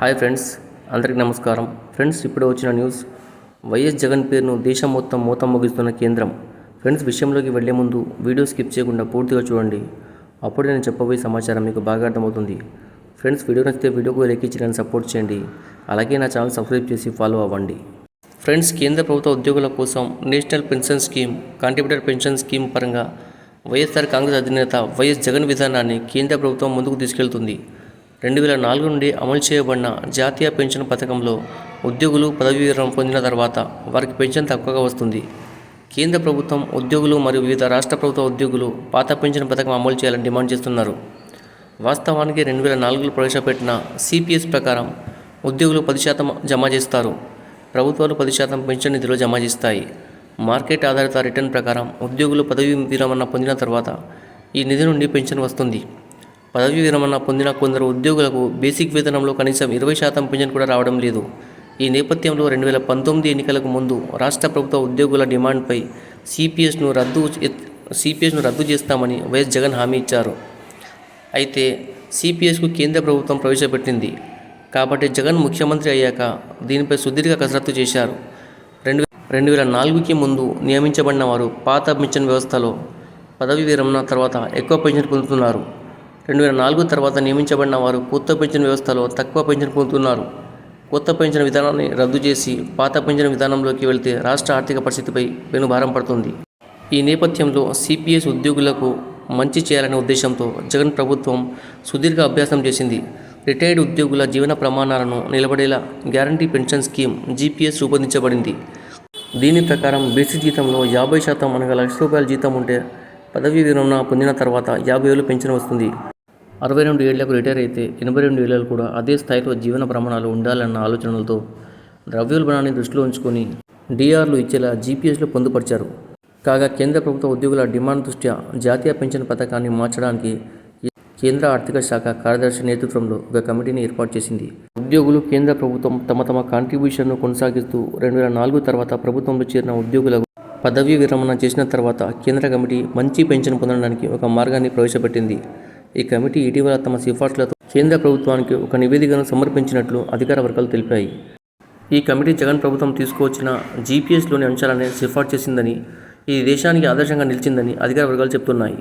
Hi friends అందరికీ నమస్కారం. Friends ఇప్పుడు వచ్చిన న్యూస్. వైఎస్ జగన్ పేరును దేశం మొత్తం మూత ముగిస్తున్న కేంద్రం. ఫ్రెండ్స్ విషయంలోకి వెళ్ళే ముందు వీడియో స్కిప్ చేయకుండా పూర్తిగా చూడండి. అప్పుడు నేను చెప్పబోయే సమాచారం మీకు బాగా అర్థమవుతుంది. ఫ్రెండ్స్ వీడియో నచ్చితే వీడియోకు లెక్కించడానికి నన్ను సపోర్ట్ చేయండి. అలాగే నా ఛానల్ సబ్స్క్రైబ్ చేసి ఫాలో అవ్వండి. ఫ్రెండ్స్ కేంద్ర ప్రభుత్వ ఉద్యోగుల కోసం national pension scheme contributor pension scheme పరంగా వైఎస్ఆర్ కాంగ్రెస్ అధినేత వైఎస్ జగన్ విధానాన్ని కేంద్ర ప్రభుత్వం ముందుకు తీసుకెళ్తుంది. రెండు వేల నాలుగు నుండి అమలు చేయబడిన జాతీయ పెన్షన్ పథకంలో ఉద్యోగులు పదవీ విరమణ పొందిన తర్వాత వారికి పెన్షన్ తక్కువగా వస్తుంది. కేంద్ర ప్రభుత్వం ఉద్యోగులు మరియు వివిధ రాష్ట్ర ప్రభుత్వ ఉద్యోగులు పాత పెన్షన్ పథకం అమలు చేయాలని డిమాండ్ చేస్తున్నారు. వాస్తవానికి రెండు వేల నాలుగులో ప్రవేశపెట్టిన సిపిఎస్ ప్రకారం ఉద్యోగులు పది శాతం జమ చేస్తారు. ప్రభుత్వాలు పది శాతం పెన్షన్ నిధిలో జమ చేస్తాయి. మార్కెట్ ఆధారిత రిటర్న్ ప్రకారం ఉద్యోగులు పదవి విరమణ పొందిన తర్వాత ఈ నిధి నుండి పెన్షన్ వస్తుంది. పదవీ విరమణ పొందిన కొందరు ఉద్యోగులకు బేసిక్ వేతనంలో కనీసం ఇరవై శాతం పెన్షన్ కూడా రావడం లేదు. ఈ నేపథ్యంలో రెండు వేల పంతొమ్మిది ఎన్నికలకు ముందు రాష్ట్ర ప్రభుత్వ ఉద్యోగుల డిమాండ్పై సిపిఎస్ను రద్దు సిపిఎస్ను రద్దు చేస్తామని వైఎస్ జగన్ హామీ ఇచ్చారు. అయితే సిపిఎస్కు కేంద్ర ప్రభుత్వం ప్రవేశపెట్టింది. కాబట్టి జగన్ ముఖ్యమంత్రి అయ్యాక దీనిపై సుదీర్ఘ కసరత్తు చేశారు. రెండు రెండు వేల నాలుగుకి ముందు నియమించబడిన వారు పాత పెన్షన్ వ్యవస్థలో పదవి విరమణ తర్వాత ఎక్కువ పెన్షన్ పొందుతున్నారు. రెండు వేల నాలుగు తర్వాత నియమించబడిన వారు కొత్త పెన్షన్ వ్యవస్థలో తక్కువ పెన్షన్ పొందుతున్నారు. కొత్త పెన్షన్ విధానాన్ని రద్దు చేసి పాత పెన్షన్ విధానంలోకి వెళ్తే రాష్ట్ర ఆర్థిక పరిస్థితిపై పెనుభారం పడుతుంది. ఈ నేపథ్యంలో సిపిఎస్ ఉద్యోగులకు మంచి చేయాలనే ఉద్దేశంతో జగన్ ప్రభుత్వం సుదీర్ఘ అభ్యాసం చేసింది. రిటైర్డ్ ఉద్యోగుల జీవన ప్రమాణాలను నిలబడేలా గ్యారంటీ పెన్షన్ స్కీమ్ జీపీఎస్ రూపొందించబడింది. దీని ప్రకారం బేసిక్ జీతంలో యాభై శాతం అనగా లక్ష రూపాయల జీతం ఉంటే పదవీ విరమణ పొందిన తర్వాత యాభై వేలు పెన్షన్ వస్తుంది. అరవై రెండు ఏళ్ళకు రిటైర్ అయితే ఎనభై రెండు ఏళ్ళు కూడా అదే స్థాయిలో జీవన ప్రమాణాలు ఉండాలన్న ఆలోచనలతో ద్రవ్యోల్బణాన్ని దృష్టిలో ఉంచుకొని డిఆర్లు ఇచ్చేలా జీపీఎస్లో పొందుపరిచారు. కాగా కేంద్ర ప్రభుత్వ ఉద్యోగుల డిమాండ్ దృష్ట్యా జాతీయ పెన్షన్ పథకాన్ని మార్చడానికి కేంద్ర ఆర్థిక శాఖ కార్యదర్శి నేతృత్వంలో ఒక కమిటీని ఏర్పాటు చేసింది. ఉద్యోగులు కేంద్ర ప్రభుత్వం తమ తమ కాంట్రిబ్యూషన్ను కొనసాగిస్తూ రెండు వేల నాలుగు తర్వాత ప్రభుత్వంలో చేరిన ఉద్యోగులకు పదవీ విరమణ చేసిన తర్వాత కేంద్ర కమిటీ మంచి పెన్షన్ పొందడానికి ఒక మార్గాన్ని ప్రవేశపెట్టింది. ఈ కమిటీ ఇటీవల తమ సిఫార్సులతో కేంద్ర ప్రభుత్వానికి ఒక నివేదికను సమర్పించినట్లు అధికార వర్గాలు తెలిపాయి. ఈ కమిటీ జగన్ ప్రభుత్వం తీసుకువచ్చిన జీపీఎస్లోని అంశాలనే సిఫార్సు చేసిందని ఇది దేశానికి ఆదర్శంగా నిలిచిందని అధికార వర్గాలు చెబుతున్నాయి